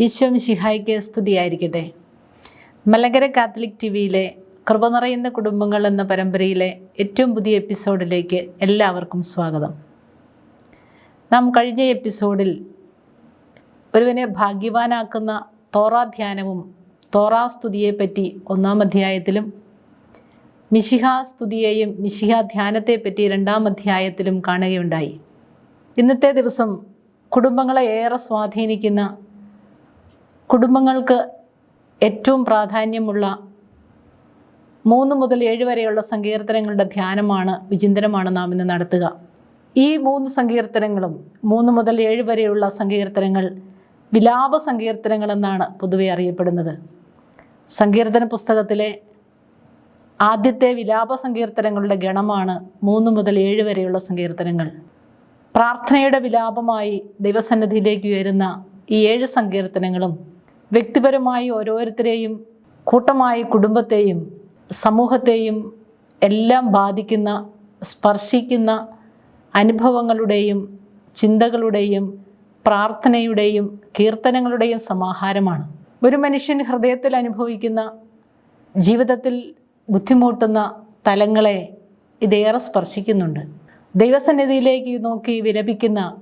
ഈശോ ശിഹായിക്ക് സ്തുതിയായിരിക്കട്ടെ. Malankara Catholic T വിയിലെ കൃപ നിറയുന്ന കുടുംബങ്ങൾ എന്ന പരമ്പരയിലെ ഏറ്റവും പുതിയ എപ്പിസോഡിലേക്ക് എല്ലാവർക്കും സ്വാഗതം. നാം കഴിഞ്ഞ എപ്പിസോഡിൽ ഒരുവനെ ഭാഗ്യവാനാക്കുന്ന തോറാധ്യാനവും തോറാസ്തുതിയെപ്പറ്റി ഒന്നാം അധ്യായത്തിലും മിശിഹാ സ്തുതിയെയും മിശിഹ ധ്യാനത്തെപ്പറ്റി രണ്ടാം അധ്യായത്തിലും കാണുകയുണ്ടായി. ഇന്നത്തെ ദിവസം കുടുംബങ്ങളെ ഏറെ സ്വാധീനിക്കുന്ന കുടുംബങ്ങൾക്ക് ഏറ്റവും പ്രാധാന്യമുള്ള മൂന്ന് മുതൽ ഏഴ് വരെയുള്ള സങ്കീർത്തനങ്ങളുടെ ധ്യാനമാണ് വിചിന്തനമാണ് നാം ഇന്ന് നടത്തുക. ഈ മൂന്ന് സങ്കീർത്തനങ്ങളും മൂന്ന് മുതൽ ഏഴ് വരെയുള്ള സങ്കീർത്തനങ്ങൾ വിലാപ സങ്കീർത്തനങ്ങൾ എന്നാണ് പൊതുവെ അറിയപ്പെടുന്നത്. സങ്കീർത്തന പുസ്തകത്തിലെ ആദ്യത്തെ വിലാപ സങ്കീർത്തനങ്ങളുടെ ഗണമാണ് മൂന്ന് മുതൽ ഏഴ് വരെയുള്ള സങ്കീർത്തനങ്ങൾ. പ്രാർത്ഥനയുടെ വിലാപമായി ദൈവസന്നിധിയിലേക്ക് ഉയരുന്ന ഈ ഏഴ് സങ്കീർത്തനങ്ങളും വ്യക്തിപരമായി ഓരോരുത്തരെയും കൂട്ടമായി കുടുംബത്തെയും സമൂഹത്തെയും എല്ലാം ബാധിക്കുന്ന സ്പർശിക്കുന്ന അനുഭവങ്ങളുടെയും ചിന്തകളുടെയും പ്രാർത്ഥനയുടെയും കീർത്തനങ്ങളുടെയും സമാഹാരമാണ്. ഒരു മനുഷ്യൻ ഹൃദയത്തിൽ അനുഭവിക്കുന്ന ജീവിതത്തിൽ ബുദ്ധിമുട്ടുന്ന തലങ്ങളെ ഇതേറെ സ്പർശിക്കുന്നുണ്ട്. ദൈവസന്നിധിയിലേക്ക് നോക്കി വിലപിക്കുന്ന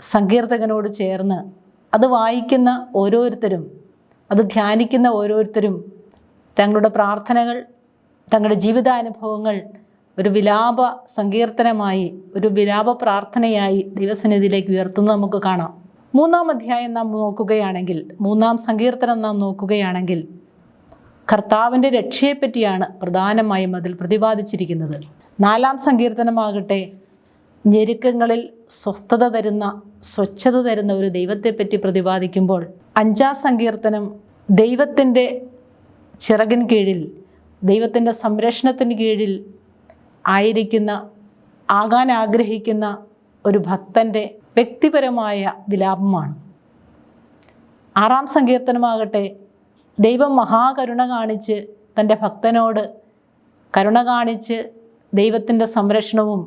സങ്കീർത്തകനോട് ചേർന്ന് അത് വായിക്കുന്ന ഓരോരുത്തരും അത് ധ്യാനിക്കുന്ന ഓരോരുത്തരും തങ്ങളുടെ പ്രാർത്ഥനകൾ തങ്ങളുടെ ജീവിതാനുഭവങ്ങൾ ഒരു വിലാപ സങ്കീർത്തനമായി ഒരു വിലാപ പ്രാർത്ഥനയായി ദൈവസന്നിധിയിലേക്ക് ഉയർത്തുന്നത് നമുക്ക് കാണാം. മൂന്നാം അധ്യായം നാം നോക്കുകയാണെങ്കിൽ മൂന്നാം സങ്കീർത്തനം നാം നോക്കുകയാണെങ്കിൽ കർത്താവിന്റെ രക്ഷയെപ്പറ്റിയാണ് പ്രധാനമായും അതിൽ പ്രതിപാദിച്ചിരിക്കുന്നത്. നാലാം സങ്കീർത്തനമാകട്ടെ ഞെരുക്കങ്ങളിൽ സ്വസ്ഥത തരുന്ന സ്വച്ഛത തരുന്ന ഒരു ദൈവത്തെപ്പറ്റി പ്രതിപാദിക്കുമ്പോൾ അഞ്ചാം സങ്കീർത്തനം ദൈവത്തിന്റെ ചിറകിൻ കീഴിൽ ദൈവത്തിന്റെ സംരക്ഷണത്തിന് കീഴിൽ ആയിരിക്കുന്ന ആകാൻ ആഗ്രഹിക്കുന്ന ഒരു ഭക്തന്റെ വ്യക്തിപരമായ വിലാപമാണ്. ആറാം സങ്കീർത്തനമാകട്ടെ ദൈവം മഹാകരുണ കാണിച്ച് തന്റെ ഭക്തനോട് കരുണ കാണിച്ച് ദൈവത്തിന്റെ സംരക്ഷണവും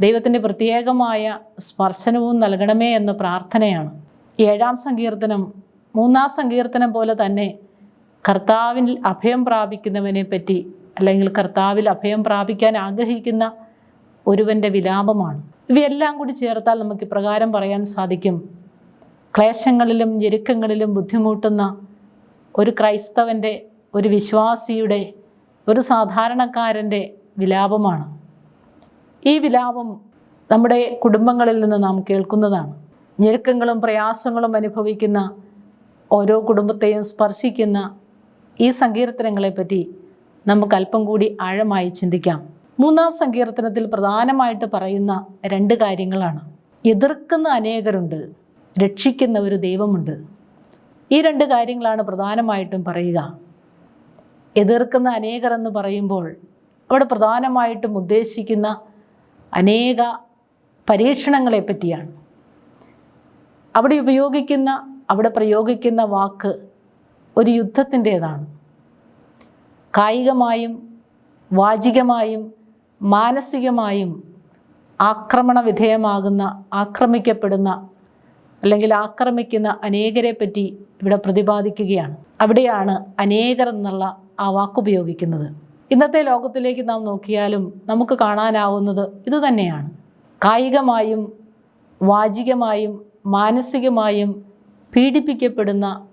ദൈവത്തിന്റെ പ്രത്യേകമായ സ്പർശനവും നൽകണമേ എന്ന പ്രാർത്ഥനയാണ്. ഏഴാം സങ്കീർത്തനം മൂന്നാം സങ്കീർത്തനം പോലെ തന്നെ കർത്താവിൽ അഭയം പ്രാപിക്കുന്നവനെ പറ്റി അല്ലെങ്കിൽ കർത്താവിൽ അഭയം പ്രാപിക്കാൻ ആഗ്രഹിക്കുന്ന ഒരുവന്റെ വിലാപമാണ്. ഇവയെല്ലാം കൂടി ചേർത്താൽ നമുക്ക് ഇപ്രകാരം പറയാൻ സാധിക്കും. ക്ലേശങ്ങളിലും ഞെരുക്കങ്ങളിലും ബുദ്ധിമുട്ടുന്ന ഒരു ക്രൈസ്തവന്റെ ഒരു വിശ്വാസിയുടെ ഒരു സാധാരണക്കാരന്റെ വിലാപമാണ്. ഈ വിലാപം നമ്മുടെ കുടുംബങ്ങളിൽ നിന്ന് നാം കേൾക്കുന്നതാണ്. ഞെരുക്കങ്ങളും പ്രയാസങ്ങളും അനുഭവിക്കുന്ന ഓരോ കുടുംബത്തെയും സ്പർശിക്കുന്ന ഈ സങ്കീർത്തനങ്ങളെപ്പറ്റി നമുക്ക് അല്പം കൂടി ആഴമായി ചിന്തിക്കാം. മൂന്നാം സങ്കീർത്തനത്തിൽ പ്രധാനമായിട്ട് പറയുന്ന രണ്ട് കാര്യങ്ങളാണ്. എതിർക്കുന്ന അനേകരുണ്ട് രക്ഷിക്കുന്ന ഒരു ദൈവമുണ്ട്. ഈ രണ്ട് കാര്യങ്ങളാണ് പ്രധാനമായിട്ടും പറയുക. എതിർക്കുന്ന അനേകർ എന്ന് പറയുമ്പോൾ അവിടെ പ്രധാനമായിട്ടും ഉദ്ദേശിക്കുന്ന അനേക പരീക്ഷണങ്ങളെ പറ്റിയാണ്. അവിടെ ഉപയോഗിക്കുന്ന അവിടെ പ്രയോഗിക്കുന്ന വാക്ക് ഒരു യുദ്ധത്തിന്റേതാണ്. കായികമായും വാചികമായും മാനസികമായും ആക്രമണ വിധേയമാകുന്ന ആക്രമിക്കപ്പെടുന്ന അല്ലെങ്കിൽ ആക്രമിക്കുന്ന അനേകരെ പറ്റി ഇവിടെ പ്രതിപാദിക്കുകയാണ്. അവിടെയാണ് അനേകർ എന്നുള്ള ആ വാക്കുപയോഗിക്കുന്നത് ഇന്നത്തെ ലോകത്തിലേക്ക് നാം നോക്കിയാലും നമുക്ക് കാണാനാവുന്നത് ഇത് തന്നെയാണ്. കായികമായും വാചികമായും മാനസികമായും പീഡിപ്പിക്കപ്പെടുന്ന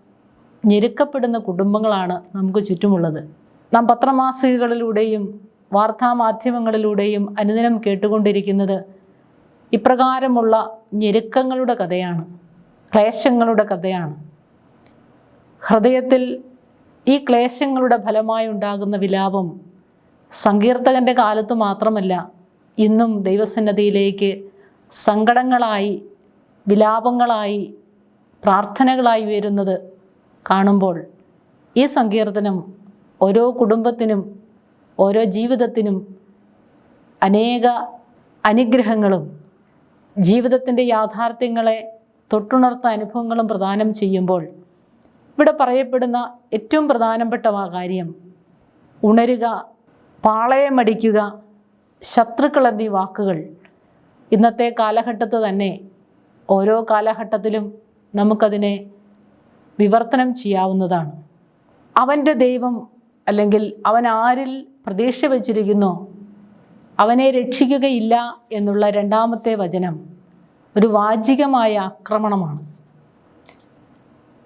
ഞെരുക്കപ്പെടുന്ന കുടുംബങ്ങളാണ് നമുക്ക് ചുറ്റുമുള്ളത്. നാം പത്രമാസികകളിലൂടെയും വാർത്താമാധ്യമങ്ങളിലൂടെയും അനുദിനം കേട്ടുകൊണ്ടിരിക്കുന്നത് ഇപ്രകാരമുള്ള ഞെരുക്കങ്ങളുടെ കഥയാണ് ക്ലേശങ്ങളുടെ കഥയാണ്. ഹൃദയത്തിൽ ഈ ക്ലേശങ്ങളുടെ ഫലമായി ഉണ്ടാകുന്ന വിലാപം സങ്കീർത്തകന്റെ കാലത്ത് മാത്രമല്ല ഇന്നും ദൈവസന്നദ്ധിയിലേക്ക് സങ്കടങ്ങളായി വിലാപങ്ങളായി പ്രാർത്ഥനകളായി വരുന്നത് കാണുമ്പോൾ ഈ സങ്കീർത്തനം ഓരോ കുടുംബത്തിനും ഓരോ ജീവിതത്തിനും അനേക അനുഗ്രഹങ്ങളും ജീവിതത്തിന്റെ യാഥാർത്ഥ്യങ്ങളെ തൊട്ടുണർത്ത അനുഭവങ്ങളും പ്രദാനം ചെയ്യുമ്പോൾ ഇവിടെ പറയപ്പെടുന്ന ഏറ്റവും പ്രധാനപ്പെട്ട കാര്യം ഉണരുക പാളയമടിക്കുക ശത്രുക്കൾ എന്നീ വാക്കുകൾ. ഇന്നത്തെ കാലഘട്ടത്ത് തന്നെ ഓരോ കാലഘട്ടത്തിലും നമുക്കതിനെ വിവർത്തനം ചെയ്യാവുന്നതാണ്. അവന്റെ ദൈവം അല്ലെങ്കിൽ അവൻ ആരിൽ പ്രതീക്ഷ വച്ചിരിക്കുന്നു അവനെ രക്ഷിക്കുകയില്ല എന്നുള്ള രണ്ടാമത്തെ വചനം ഒരു വാചികമായ ആക്രമണമാണ്.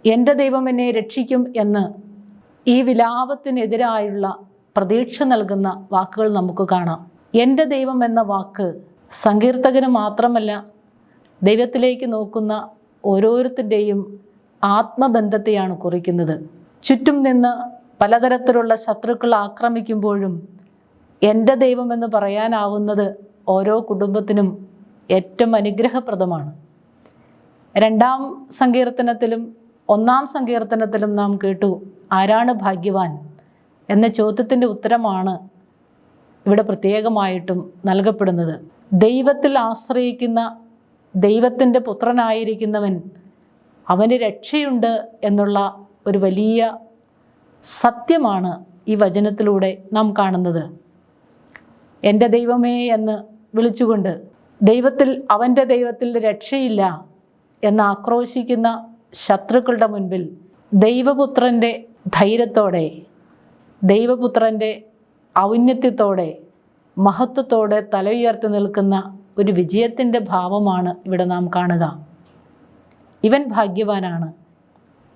എന്റെ ദൈവം എന്നെ രക്ഷിക്കും എന്ന് ഈ വിലാപത്തിനെതിരായുള്ള പ്രതീക്ഷ നൽകുന്ന വാക്കുകൾ നമുക്ക് കാണാം. എന്റെ ദൈവം എന്ന വാക്ക് സങ്കീർത്തകന് മാത്രമല്ല ദൈവത്തിലേക്ക് നോക്കുന്ന ഓരോരുത്തന്റെയും ആത്മബന്ധത്തെയാണ് കുറിക്കുന്നത്. ചുറ്റും നിന്ന് പലതരത്തിലുള്ള ശത്രുക്കൾ ആക്രമിക്കുമ്പോഴും എന്റെ ദൈവമെന്ന് പറയാനാവുന്നത് ഓരോ കുടുംബത്തിനും ഏറ്റവും അനുഗ്രഹപ്രദമാണ്. രണ്ടാം സങ്കീർത്തനത്തിലും ഒന്നാം സങ്കീർത്തനത്തിലും നാം കേട്ടു ആരാണ് ഭാഗ്യവാൻ? എന്ന ചോദ്യത്തിന്റെ ഉത്തരമാണ് ഇവിടെ പ്രത്യേകമായിട്ടും നൽകപ്പെടുന്നത്. ദൈവത്തിൽ ആശ്രയിക്കുന്ന ദൈവത്തിന്റെ പുത്രനായിരിക്കുന്നവൻ അവന് രക്ഷയുണ്ട് എന്നുള്ള ഒരു വലിയ സത്യമാണ് ഈ വചനത്തിലൂടെ നാം കാണുന്നത്. എന്റെ ദൈവമേ എന്ന് വിളിച്ചുകൊണ്ട് ദൈവത്തിൽ അവന്റെ ദൈവത്തിൽ രക്ഷയില്ല എന്ന് ആക്രോശിക്കുന്ന ശത്രുക്കളുടെ മുൻപിൽ ദൈവപുത്രന്റെ ധൈര്യത്തോടെ ദൈവപുത്രന്റെ ഔന്നത്യത്തോടെ മഹത്വത്തോടെ തല ഉയർത്തി നിൽക്കുന്ന ഒരു വിജയത്തിന്റെ ഭാവമാണ് ഇവിടെ നാം കാണുക. ഇവൻ ഭാഗ്യവാനാണ്.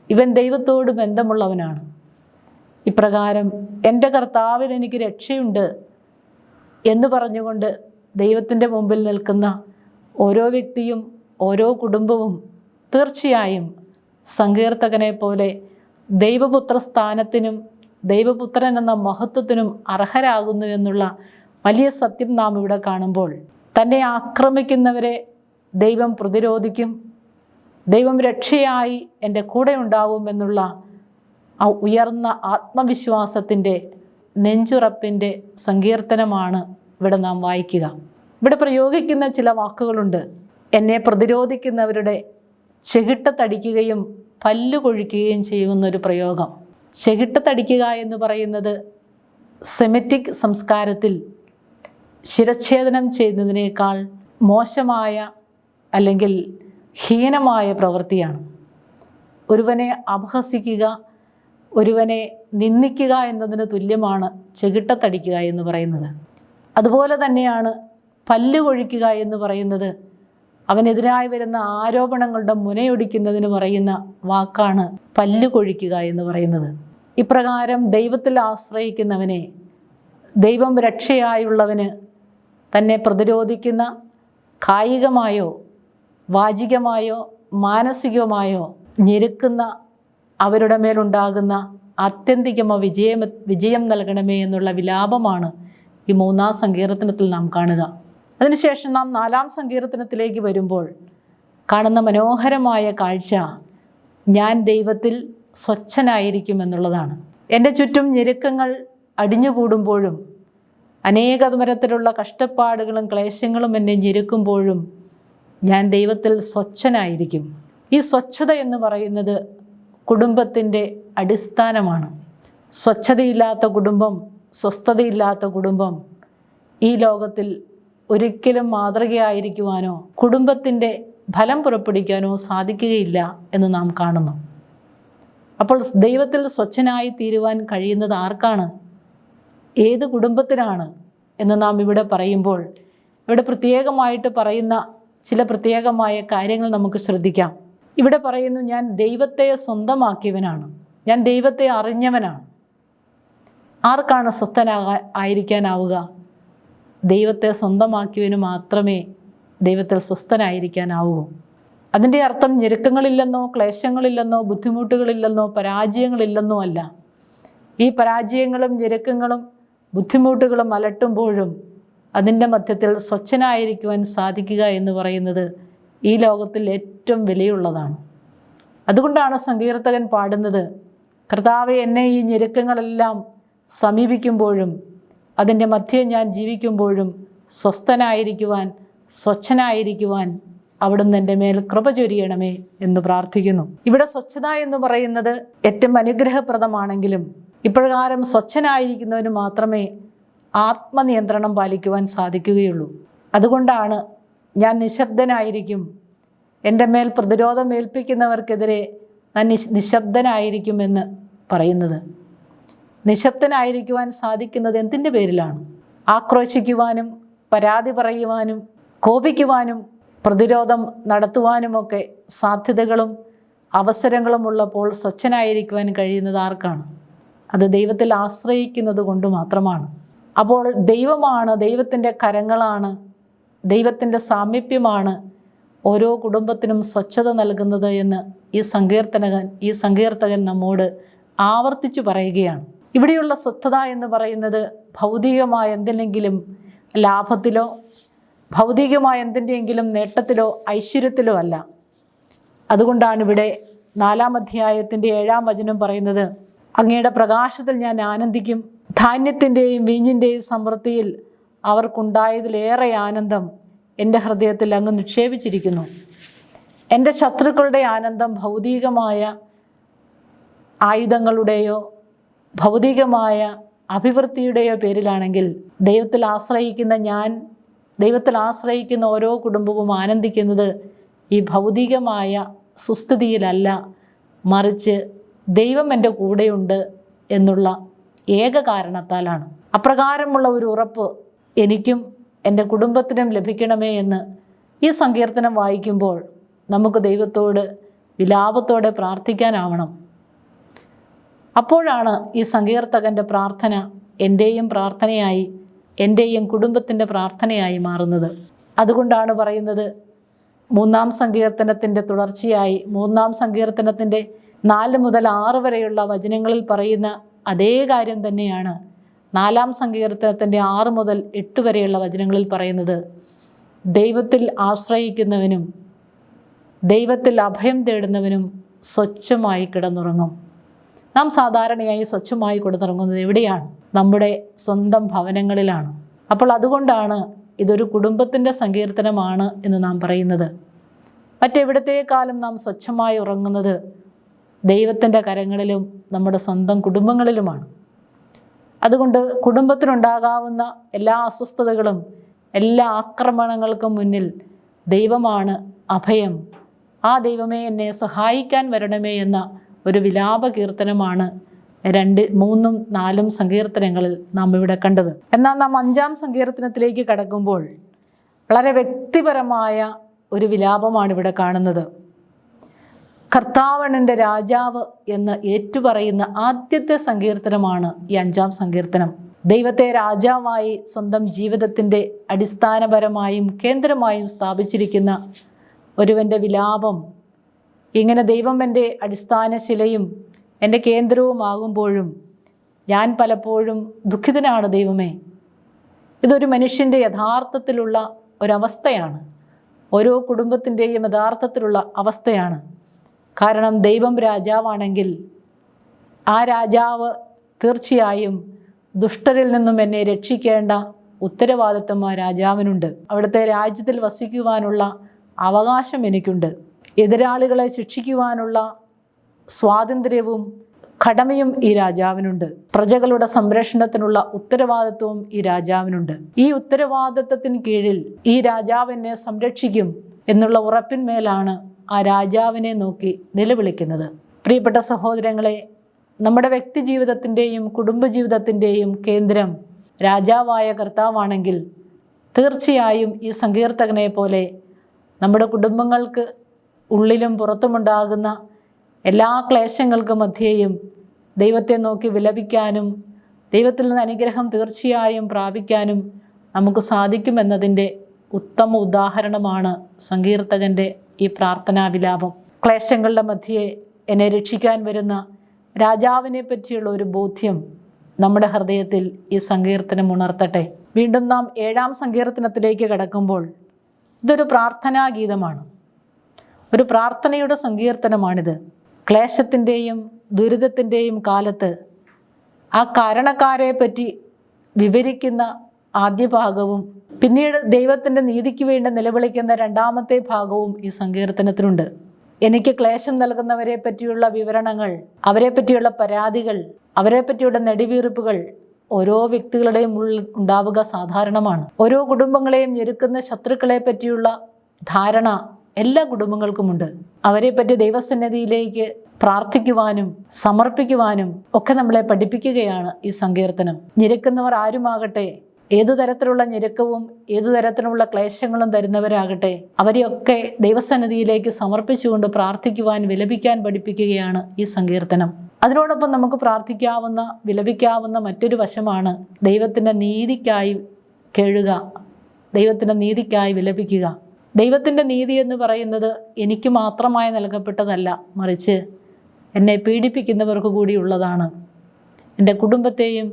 ഇവൻ ദൈവത്തോട് ബന്ധമുള്ളവനാണ്. ഇപ്രകാരം എന്റെ കർത്താവിന് എനിക്ക് രക്ഷയുണ്ട് എന്ന് പറഞ്ഞുകൊണ്ട് ദൈവത്തിന്റെ മുമ്പിൽ നിൽക്കുന്ന ഓരോ വ്യക്തിയും ഓരോ കുടുംബവും തീർച്ചയായും സങ്കീർത്തകനെ പോലെ ദൈവപുത്ര സ്ഥാനത്തിനും ദൈവപുത്രൻ എന്ന മഹത്വത്തിനും അർഹരാകുന്നു എന്നുള്ള വലിയ സത്യം നാം ഇവിടെ കാണുമ്പോൾ തന്നെ ആക്രമിക്കുന്നവരെ ദൈവം പ്രതിരോധിക്കും ദൈവം രക്ഷയായി എന്റെ കൂടെ ഉണ്ടാവും എന്നുള്ള ആ ഉയർന്ന ആത്മവിശ്വാസത്തിന്റെ നെഞ്ചുറപ്പിന്റെ സങ്കീർത്തനമാണ് ഇവിടെ നാം വായിക്കുക. ഇവിടെ പ്രയോഗിക്കുന്ന ചില വാക്കുകളുണ്ട്. എന്നെ പ്രതിരോധിക്കുന്നവരുടെ ചെകിട്ടത്തടിക്കുകയും പല്ലു കൊഴിക്കുകയും ചെയ്യുന്നൊരു പ്രയോഗം. ചെകിട്ടത്തടിക്കുക എന്ന് പറയുന്നത് സെമറ്റിക് സംസ്കാരത്തിൽ ശിരച്ഛേദനം ചെയ്യുന്നതിനേക്കാൾ മോശമായ അല്ലെങ്കിൽ ഹീനമായ പ്രവൃത്തിയാണ്. ഒരുവനെ അപഹസിക്കുക ഒരുവനെ നിന്ദിക്കുക എന്നതിന് തുല്യമാണ് ചെകിട്ടത്തടിക്കുക എന്ന് പറയുന്നത്. അതുപോലെ തന്നെയാണ് പല്ല് കൊഴിക്കുക എന്ന് പറയുന്നത് അവനെതിരായി വരുന്ന ആരോപണങ്ങളുടെ മുനയൊടിക്കുന്നതിന് പറയുന്ന വാക്കാണ് പല്ലുകൊഴിക്കുക എന്ന് പറയുന്നത്. ഇപ്രകാരം ദൈവത്തിൽ ആശ്രയിക്കുന്നവനെ ദൈവം രക്ഷയായുള്ളവന് തന്നെ പ്രതിരോധിക്കുന്ന കായികമായോ വാചികമായോ മാനസികമായോ ഞെരുക്കുന്ന അവരുടെ മേലുണ്ടാകുന്ന ആത്യന്തികമ വിജയം വിജയം നൽകണമേ എന്നുള്ള വിലാപമാണ് ഈ മൂന്നാം സങ്കീർത്തനത്തിൽ നാം കാണുക. അതിനുശേഷം നാം നാലാം സങ്കീർത്തനത്തിലേക്ക് വരുമ്പോൾ കാണുന്ന മനോഹരമായ കാഴ്ച ഞാൻ ദൈവത്തിൽ സ്വച്ഛനായിരിക്കും എന്നുള്ളതാണ് എന്റെ ചുറ്റും ഞെരുക്കങ്ങൾ അടിഞ്ഞുകൂടുമ്പോഴും അനേക തരത്തിലുള്ള കഷ്ടപ്പാടുകളും ക്ലേശങ്ങളും എന്നെ ഞെരുക്കുമ്പോഴും ഞാൻ ദൈവത്തിൽ സ്വച്ഛനായിരിക്കും. ഈ സ്വച്ഛത എന്ന് പറയുന്നത് കുടുംബത്തിന്റെ അടിസ്ഥാനമാണ്. സ്വച്ഛതയില്ലാത്ത കുടുംബം സ്വസ്ഥതയില്ലാത്ത കുടുംബം ഈ ലോകത്തിൽ ഒരിക്കലും മാതൃകയായിരിക്കുവാനോ കുടുംബത്തിന്റെ ഫലം പുറപ്പെടുവിക്കാനോ സാധിക്കുകയില്ല എന്ന് നാം കാണുന്നു. അപ്പോൾ ദൈവത്തിൽ സ്വച്ഛനായി തീരുവാൻ കഴിയുന്നത് ആർക്കാണ്? ഏത് കുടുംബത്തിനാണ് എന്ന് നാം ഇവിടെ പറയുമ്പോൾ ഇവിടെ പ്രത്യേകമായിട്ട് പറയുന്ന ചില പ്രത്യേകമായ കാര്യങ്ങൾ നമുക്ക് ശ്രദ്ധിക്കാം. ഇവിടെ പറയുന്നു ഞാൻ ദൈവത്തെ സ്വന്തമാക്കിയവനാണ്. ഞാൻ ദൈവത്തെ അറിഞ്ഞവനാണ്. ആർക്കാണ് സ്വസ്ഥനാകാൻ ആയിരിക്കാനാവുക? ദൈവത്തെ സ്വന്തമാക്കിയവന് മാത്രമേ ദൈവത്തിൽ സ്വസ്ഥനായിരിക്കാനാവൂ. അതിന്റെ അർത്ഥം ഞെരുക്കങ്ങളില്ലെന്നോ ക്ലേശങ്ങളില്ലെന്നോ ബുദ്ധിമുട്ടുകളില്ലെന്നോ പരാജയങ്ങളില്ലെന്നോ അല്ല. ഈ പരാജയങ്ങളും ഞെരുക്കങ്ങളും ബുദ്ധിമുട്ടുകളും അലട്ടുമ്പോഴും അതിന്റെ മധ്യത്തിൽ സ്വച്ഛനായിരിക്കുവാൻ സാധിക്കുക എന്ന് പറയുന്നത് ഈ ലോകത്തിൽ ഏറ്റവും വിലയുള്ളതാണ്. അതുകൊണ്ടാണ് സങ്കീർത്തകൻ പാടുന്നത് കർത്താവെ എന്നെ ഈ ഞെരുക്കങ്ങളെല്ലാം സമീപിക്കുമ്പോഴും അതിന്റെ മധ്യേ ഞാൻ ജീവിക്കുമ്പോഴും സ്വസ്ഥനായിരിക്കുവാൻ സ്വച്ഛനായിരിക്കുവാൻ അവിടുന്ന് എന്റെ മേൽ കൃപ ചൊരിയണമേ എന്ന് പ്രാർത്ഥിക്കുന്നു. ഇവിടെ സ്വച്ഛത എന്ന് പറയുന്നത് ഏറ്റവും അനുഗ്രഹപ്രദമാണെങ്കിലും ഇപ്രകാരം സ്വച്ഛനായിരിക്കുന്നവന് മാത്രമേ ആത്മനിയന്ത്രണം പാലിക്കുവാൻ സാധിക്കുകയുള്ളൂ. അതുകൊണ്ടാണ് ഞാൻ നിശബ്ദനായിരിക്കും. എന്റെ മേൽ പ്രതിരോധം ഏൽപ്പിക്കുന്നവർക്കെതിരെ ഞാൻ നിശ് നിശബ്ദനായിരിക്കുമെന്ന് പറയുന്നത്. നിശബ്ദനായിരിക്കുവാൻ സാധിക്കുന്നത് എന്തിന്റെ പേരിലാണ്? ആക്രോശിക്കുവാനും പരാതി പറയുവാനും കോപിക്കുവാനും പ്രതിരോധം നടത്തുവാനുമൊക്കെ സാധ്യതകളും അവസരങ്ങളും ഉള്ളപ്പോൾ സ്വച്ഛനായിരിക്കുവാൻ കഴിയുന്നത് ആർക്കാണ്? അത് ദൈവത്തിൽ ആശ്രയിക്കുന്നത് കൊണ്ട് മാത്രമാണ്. അപ്പോൾ ദൈവമാണ് ദൈവത്തിന്റെ കരങ്ങളാണ് ദൈവത്തിന്റെ സാമീപ്യമാണ് ഓരോ കുടുംബത്തിനും സ്വച്ഛത നൽകുന്നത് എന്ന് ഈ സങ്കീർത്തനകൻ ഈ സങ്കീർത്തകൻ നമ്മോട് ആവർത്തിച്ചു പറയുകയാണ്. ഇവിടെയുള്ള സ്വസ്ഥത എന്ന് പറയുന്നത് ഭൗതികമായ എന്തിനെങ്കിലും ലാഭത്തിലോ ഭൗതികമായ എന്തിന്റെയെങ്കിലും നേട്ടത്തിലോ ഐശ്വര്യത്തിലോ അല്ല. അതുകൊണ്ടാണ് ഇവിടെ നാലാം അധ്യായത്തിന്റെ ഏഴാം വചനം പറയുന്നത് അങ്ങയുടെ പ്രകാശത്തിൽ ഞാൻ ആനന്ദിക്കും ധാന്യത്തിന്റെയും വീഞ്ഞിന്റെയും സമൃദ്ധിയിൽ അവർക്കുണ്ടായതിലേറെ ആനന്ദം എന്റെ ഹൃദയത്തിൽ അങ്ങ് നിക്ഷേപിച്ചിരിക്കുന്നു. എന്റെ ശത്രുക്കളുടെ ആനന്ദം ഭൗതികമായ ആയുധങ്ങളുടെയോ ഭൗതികമായ അഭിവൃദ്ധിയുടെയോ പേരിലാണെങ്കിൽ ദൈവത്തിൽ ആശ്രയിക്കുന്ന ഞാൻ ദൈവത്തിൽ ആശ്രയിക്കുന്ന ഓരോ കുടുംബവും ആനന്ദിക്കുന്നത് ഈ ഭൗതികമായ സുസ്ഥിതിയിലല്ല. മറിച്ച് ദൈവം എന്റെ കൂടെയുണ്ട് എന്നുള്ള ഏക കാരണത്താലാണ്. അപ്രകാരമുള്ള ഒരു ഉറപ്പ് എനിക്കും എന്റെ കുടുംബത്തിനും ലഭിക്കണമേ എന്ന് ഈ സങ്കീർത്തനം വായിക്കുമ്പോൾ നമുക്ക് ദൈവത്തോട് വിലാപത്തോടെ പ്രാർത്ഥിക്കാനാവണം. അപ്പോഴാണ് ഈ സങ്കീർത്തകന്റെ പ്രാർത്ഥന എന്റെയും പ്രാർത്ഥനയായി എന്റെയും കുടുംബത്തിന്റെ പ്രാർത്ഥനയായി മാറുന്നത്. അതുകൊണ്ടാണ് പറയുന്നത് മൂന്നാം സങ്കീർത്തനത്തിന്റെ തുടർച്ചയായി മൂന്നാം സങ്കീർത്തനത്തിന്റെ നാല് മുതൽ ആറ് വരെയുള്ള വചനങ്ങളിൽ പറയുന്ന അതേ കാര്യം തന്നെയാണ് നാലാം സങ്കീർത്തനത്തിന്റെ ആറ് മുതൽ എട്ട് വരെയുള്ള വചനങ്ങളിൽ പറയുന്നത്. ദൈവത്തിൽ ആശ്രയിക്കുന്നവനും ദൈവത്തിൽ അഭയം തേടുന്നവനും സ്വച്ഛമായി കിടന്നുറങ്ങും. നാം സാധാരണയായി സ്വച്ഛമായി കൊടുത്തിറങ്ങുന്നത് എവിടെയാണ്? നമ്മുടെ സ്വന്തം ഭവനങ്ങളിലാണ്. അപ്പോൾ അതുകൊണ്ടാണ് ഇതൊരു കുടുംബത്തിന്റെ സങ്കീർത്തനമാണ് എന്ന് നാം പറയുന്നത്. മറ്റെവിടത്തേക്കാളും നാം സ്വച്ഛമായി ഉറങ്ങുന്നത് ദൈവത്തിന്റെ കരങ്ങളിലും നമ്മുടെ സ്വന്തം കുടുംബങ്ങളിലുമാണ്. അതുകൊണ്ട് കുടുംബത്തിനുണ്ടാകാവുന്ന എല്ലാ അസ്വസ്ഥതകളും എല്ലാ ആക്രമണങ്ങൾക്കും മുന്നിൽ ദൈവമാണ് അഭയം. ആ ദൈവമേ എന്നെ സഹായിക്കാൻ വരണമേ എന്ന ഒരു വിലാപ കീർത്തനമാണ് രണ്ട് മൂന്നും നാലും സങ്കീർത്തനങ്ങളിൽ നാം ഇവിടെ കണ്ടത്. എന്നാൽ നാം അഞ്ചാം സങ്കീർത്തനത്തിലേക്ക് കടക്കുമ്പോൾ വളരെ വ്യക്തിപരമായ ഒരു വിലാപമാണ് ഇവിടെ കാണുന്നത്. കർത്താവണന്റെ രാജാവ് എന്ന് ഏറ്റുപറയുന്ന ആദ്യത്തെ സങ്കീർത്തനമാണ് ഈ അഞ്ചാം സങ്കീർത്തനം. ദൈവത്തെ രാജാവായി സ്വന്തം ജീവിതത്തിന്റെ അടിസ്ഥാനപരമായും കേന്ദ്രമായും സ്ഥാപിച്ചിരിക്കുന്ന ഒരുവന്റെ വിലാപം ഇങ്ങനെ ദൈവം എന്റെ അടിസ്ഥാന ശിലയും എന്റെ കേന്ദ്രവുമാകുമ്പോഴും ഞാൻ പലപ്പോഴും ദുഃഖിതനാണ് ദൈവമേ. ഇതൊരു മനുഷ്യന്റെ യഥാർത്ഥത്തിലുള്ള ഒരവസ്ഥയാണ്. ഓരോ കുടുംബത്തിന്റെയും യഥാർത്ഥത്തിലുള്ള അവസ്ഥയാണ്. കാരണം ദൈവം രാജാവാണെങ്കിൽ ആ രാജാവ് തീർച്ചയായും ദുഷ്ടരിൽ നിന്നും എന്നെ രക്ഷിക്കേണ്ട ഉത്തരവാദിത്വം ആ രാജാവിനുണ്ട്. അവിടുത്തെ രാജ്യത്തിൽ വസിക്കുവാനുള്ള അവകാശം എനിക്കുണ്ട്. എതിരാളികളെ ശിക്ഷിക്കുവാനുള്ള സ്വാതന്ത്ര്യവും കടമയും ഈ രാജാവിനുണ്ട്. പ്രജകളുടെ സംരക്ഷണത്തിനുള്ള ഉത്തരവാദിത്വവും ഈ രാജാവിനുണ്ട്. ഈ ഉത്തരവാദിത്വത്തിന് കീഴിൽ ഈ രാജാവ് എന്നെ സംരക്ഷിക്കും എന്നുള്ള ഉറപ്പിന്മേലാണ് ആ രാജാവിനെ നോക്കി നിലവിളിക്കുന്നത്. പ്രിയപ്പെട്ട സഹോദരങ്ങളെ നമ്മുടെ വ്യക്തി ജീവിതത്തിന്റെയും കുടുംബജീവിതത്തിന്റെയും കേന്ദ്രം രാജാവായ കർത്താവാണെങ്കിൽ തീർച്ചയായും ഈ സങ്കീർത്തകനെ പോലെ നമ്മുടെ കുടുംബങ്ങൾക്ക് ഉള്ളിലും പുറത്തുമുണ്ടാകുന്ന എല്ലാ ക്ലേശങ്ങൾക്കും മധ്യേയും ദൈവത്തെ നോക്കി വിലപിക്കാനും ദൈവത്തിൽ നിന്ന് അനുഗ്രഹം തീർച്ചയായും പ്രാപിക്കാനും നമുക്ക് സാധിക്കുമെന്നതിന്റെ ഉത്തമ ഉദാഹരണമാണ് സങ്കീർത്തകന്റെ ഈ പ്രാർത്ഥനാവിലാപം. ക്ലേശങ്ങളുടെ മധ്യേ എന്നെ രക്ഷിക്കാൻ വരുന്ന രാജാവിനെ പറ്റിയുള്ള ഒരു ബോധ്യം നമ്മുടെ ഹൃദയത്തിൽ ഈ സങ്കീർത്തനം ഉണർത്തട്ടെ. വീണ്ടും നാം ഏഴാം സങ്കീർത്തനത്തിലേക്ക് കടക്കുമ്പോൾ ഇതൊരു പ്രാർത്ഥനാ ഗീതമാണ് ഒരു പ്രാർത്ഥനയുടെ സങ്കീർത്തനമാണിത്. ക്ലേശത്തിന്റെയും ദുരിതത്തിന്റെയും കാലത്ത് ആ കാരണക്കാരെ പറ്റി വിവരിക്കുന്ന ആദ്യ ഭാഗവും പിന്നീട് ദൈവത്തിന്റെ നീതിക്ക് വേണ്ടി നിലവിളിക്കുന്ന രണ്ടാമത്തെ ഭാഗവും ഈ സങ്കീർത്തനത്തിനുണ്ട് എനിക്ക് ക്ലേശം നൽകുന്നവരെ പറ്റിയുള്ള വിവരണങ്ങൾ അവരെ പറ്റിയുള്ള പരാതികൾ അവരെ പറ്റിയുള്ള നെടിവീർപ്പുകൾ ഓരോ വ്യക്തികളുടെയും ഉള്ളിൽ ഉണ്ടാവുക സാധാരണമാണ്. ഓരോ കുടുംബങ്ങളെയും ഞെരുക്കുന്ന ശത്രുക്കളെ പറ്റിയുള്ള ധാരണ എല്ലാ കുടുംബങ്ങൾക്കുമുണ്ട്. അവരെ പറ്റി ദൈവസന്നിധിയിലേക്ക് പ്രാർത്ഥിക്കുവാനും സമർപ്പിക്കുവാനും ഒക്കെ നമ്മളെ പഠിപ്പിക്കുകയാണ് ഈ സങ്കീർത്തനം. ഞെരുക്കുന്നവർ ആരുമാകട്ടെ ഏതു തരത്തിലുള്ള ഞെരുക്കവും ഏതു തരത്തിലുള്ള ക്ലേശങ്ങളും തരുന്നവരാകട്ടെ അവരെയൊക്കെ ദൈവസന്നിധിയിലേക്ക് സമർപ്പിച്ചുകൊണ്ട് പ്രാർത്ഥിക്കുവാൻ വിലപിക്കാൻ പഠിപ്പിക്കുകയാണ് ഈ സങ്കീർത്തനം. അതിനോടൊപ്പം നമുക്ക് പ്രാർത്ഥിക്കാവുന്ന വിലപിക്കാവുന്ന മറ്റൊരു വശമാണ് ദൈവത്തിന്റെ നീതിക്കായി കേഴുക ദൈവത്തിന്റെ നീതിക്കായി വിലപിക്കുക. ദൈവത്തിന്റെ നീതി എന്ന് പറയുന്നത് എനിക്ക് മാത്രമായി നൽകപ്പെട്ടതല്ല മറിച്ച് എന്നെ പീഡിപ്പിക്കുന്നവർക്ക് കൂടിയുള്ളതാണ് എന്റെ കുടുംബത്തെയും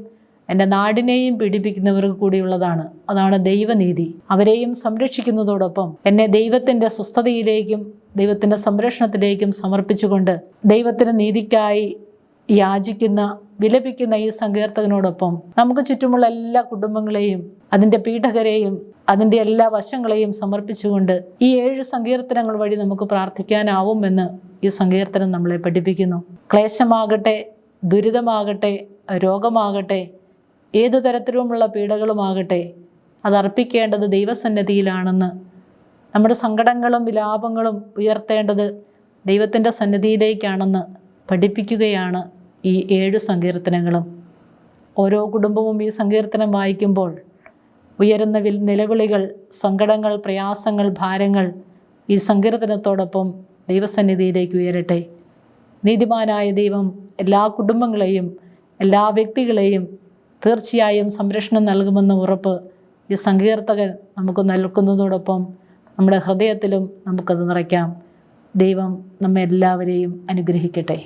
എന്റെ നാടിനെയും പീഡിപ്പിക്കുന്നവർക്ക് കൂടിയുള്ളതാണ് അതാണ് ദൈവനീതി. അവരെയും സംരക്ഷിക്കുന്നതോടൊപ്പം എന്നെ ദൈവത്തിന്റെ സ്വസ്ഥതയിലേക്കും ദൈവത്തിന്റെ സംരക്ഷണത്തിലേക്കും സമർപ്പിച്ചുകൊണ്ട് ദൈവത്തിന്റെ നീതിക്കായി യാചിക്കുന്ന വിലപിക്കുന്ന ഈ സങ്കീർത്തകനോടൊപ്പം നമുക്ക് ചുറ്റുമുള്ള എല്ലാ കുടുംബങ്ങളെയും അതിന്റെ പീഡകരെയും അതിന്റെ എല്ലാ വശങ്ങളെയും സമർപ്പിച്ചുകൊണ്ട് ഈ ഏഴ് സങ്കീർത്തനങ്ങൾ വഴി നമുക്ക് പ്രാർത്ഥിക്കാനാവുമെന്ന് ഈ സങ്കീർത്തനം നമ്മളെ പഠിപ്പിക്കുന്നു. ക്ലേശമാകട്ടെ ദുരിതമാകട്ടെ രോഗമാകട്ടെ ഏതു തരത്തിലുമുള്ള പീഡകളുമാകട്ടെ അത് അർപ്പിക്കേണ്ടത് ദൈവസന്നിധിയിലാണെന്ന് നമ്മുടെ സങ്കടങ്ങളും വിലാപങ്ങളും ഉയർത്തേണ്ടത് ദൈവത്തിന്റെ സന്നിധിയിലേക്കാണെന്ന് പഠിപ്പിക്കുകയാണ് ഈ ഏഴ് സങ്കീർത്തനങ്ങളും. ഓരോ കുടുംബവും ഈ സങ്കീർത്തനം വായിക്കുമ്പോൾ ഉയരുന്ന വിൽ നിലവിളികൾ സങ്കടങ്ങൾ പ്രയാസങ്ങൾ ഭാരങ്ങൾ ഈ സങ്കീർത്തനത്തോടൊപ്പം ദൈവസന്നിധിയിലേക്ക് ഉയരട്ടെ. നീതിമാനായ ദൈവം എല്ലാ കുടുംബങ്ങളെയും എല്ലാ വ്യക്തികളെയും തീർച്ചയായും സംരക്ഷണം നൽകുമെന്ന ഉറപ്പ് ഈ സങ്കീർത്തകൻ നമുക്ക് നൽകുന്നതോടൊപ്പം നമ്മുടെ ഹൃദയത്തിലും നമുക്കത് നിറയ്ക്കാം. ദൈവം നമ്മെ എല്ലാവരെയും അനുഗ്രഹിക്കട്ടെ.